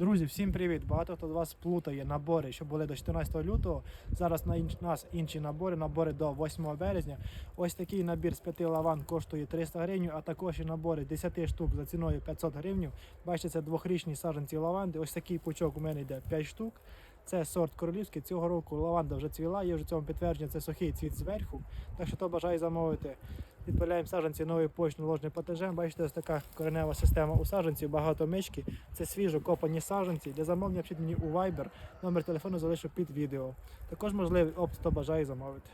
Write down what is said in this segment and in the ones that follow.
Друзі, всім привіт! Багато хто з вас плутає набори, що були до 14 лютого. Зараз на інш- нас інші набори, набори до 8 березня. Ось такий набір з 5 лаван коштує 300 гривень, а також і набори 10 штук за ціною 500 гривень. Бачите, це двохрічні саджанці лаванди. Ось такий пучок у мене йде 5 штук. Це сорт королівський. Цього року лаванда вже цвіла, є вже цьому підтвердження, це сухий цвіт зверху. Так що хто бажає замовити. Відправляємо саджанці новою почтою ложним платежем. Бачите, ось така коренева система у саджанців, багато мички. Це свіжо копані саджанці. Для замовлення пишіть мені у Viber. Номер телефону залишу під відео. Також можливий опт, хто бажає замовити.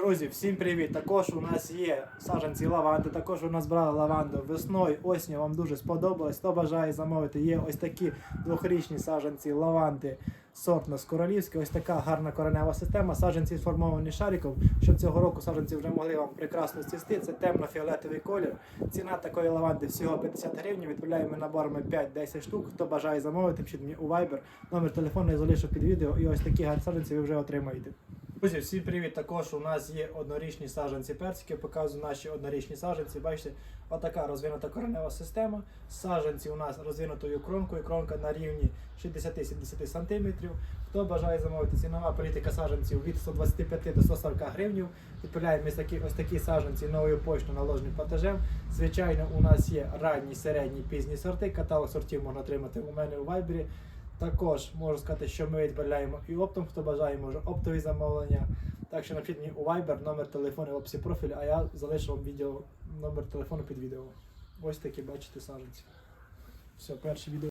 Друзі, всім привіт! Також у нас є саджанці лаванди. Також у нас брали лаванду весною, осінню. Вам дуже сподобалось. Хто бажає замовити, є ось такі двохрічні саджанці лаванди сортно з королівської. Ось така гарна коренева система. Саджанці сформовані шариком, щоб цього року саджанці вже могли вам прекрасно цвісти. Це темно-фіолетовий колір. Ціна такої лаванди всього 50 гривень. Відправляємо наборами 5-10 штук. Хто бажає замовити, пишіть мені у Viber. Номер телефону я залишу під відео. І ось такі гарні саджанці ви вже отримаєте. Друзі, всім привіт! Також у нас є однорічні саджанці персики. Показую наші однорічні саджанці. Бачите, отака розвинута коренева система. Саджанці у нас розвинутою кромкою. Кромка на рівні 60-70 см. Хто бажає замовити цінова політика саджанців від 125 до 140 гривень. Відправляємо ось такі, ось такі саджанці новою поштою наложеним платежем. Звичайно, у нас є ранні, середні, пізні сорти. Каталог сортів можна отримати у мене у Viber. Також можу сказати, що ми відправляємо і оптом, хто бажає, може оптові замовлення. Так що напишіть мені у Viber, номер телефону в описі профілю, а я залишу вам відео, номер телефону під відео. Ось такі бачите саджанці. Все, перше відео.